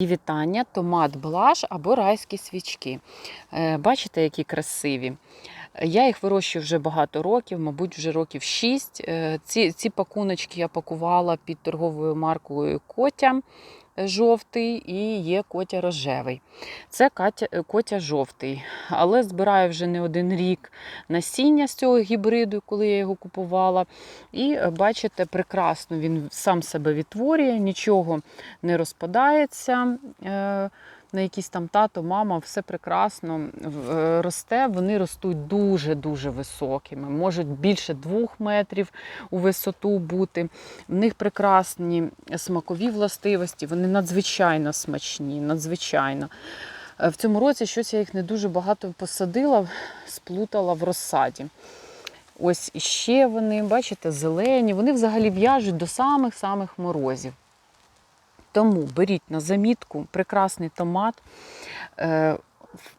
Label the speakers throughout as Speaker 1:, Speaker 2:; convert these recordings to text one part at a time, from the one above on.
Speaker 1: І вітання, томат блаш або райські свічки. Е, Бачите, які красиві. Я їх вирощую вже багато років, мабуть, вже років 6. Ці, ці пакуночки я пакувала під торговою маркою Котя е, жовтий і є Котя рожевий. Це е, Котя жовтий. Але збираю вже не один рік насіння з цього гібриду, коли я його купувала. І е, бачите, прекрасно він сам себе відтворює, нічого не розпадається. На якісь там тато, мама, все прекрасно е, росте. Вони ростуть дуже-дуже високими, можуть більше двох метрів у висоту бути. В них прекрасні смакові властивості, вони надзвичайно смачні, надзвичайно. Е, В цьому році щось я їх не дуже багато посадила, сплутала в розсаді. Ось іще вони, бачите, зелені. Вони взагалі в'яжуть до самих-самих морозів. Тому беріть на замітку прекрасний томат. Е,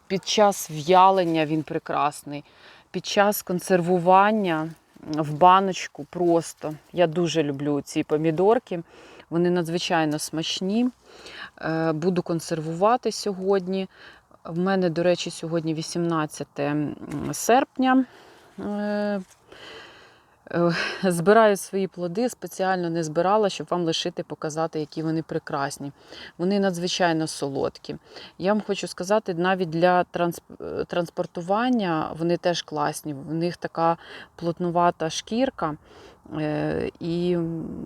Speaker 1: Під час в'ялення він прекрасний. Під час консервування в баночку просто. Я дуже люблю ці помідорки. Вони надзвичайно смачні. Е, Буду консервувати сьогодні. В мене, до речі, сьогодні 18 серпня. Е, Збираю свої плоди, спеціально не збирала, щоб вам лишити, показати, які вони прекрасні. Вони надзвичайно солодкі. Я вам хочу сказати, навіть для е, транспортування вони теж класні. В них така плотнувата шкірка, е, і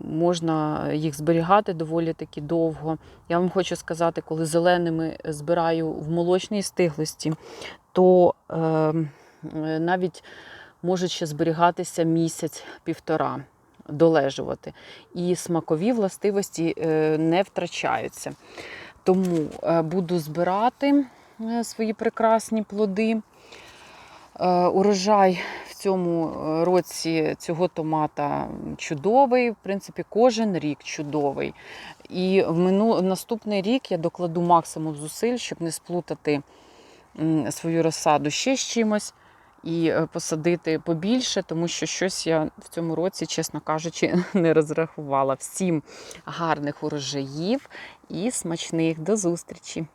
Speaker 1: можна їх зберігати доволі таки довго. Я вам хочу сказати, коли зеленими збираю в молочній стиглості, то е, е, навіть можуть ще зберігатися місяць-півтора, долежувати. І смакові властивості е, не втрачаються. Тому е, буду збирати е, свої прекрасні плоди. Урожай в цьому році цього томата чудовий, в принципі, кожен рік чудовий. І в мину... наступний рік я докладу максимум зусиль, щоб не сплутати свою розсаду ще з чимось і е, посадити побільше, тому що щось я в цьому році, чесно кажучи, не розрахувала. Всім гарних урожаїв і смачних до зустрічі!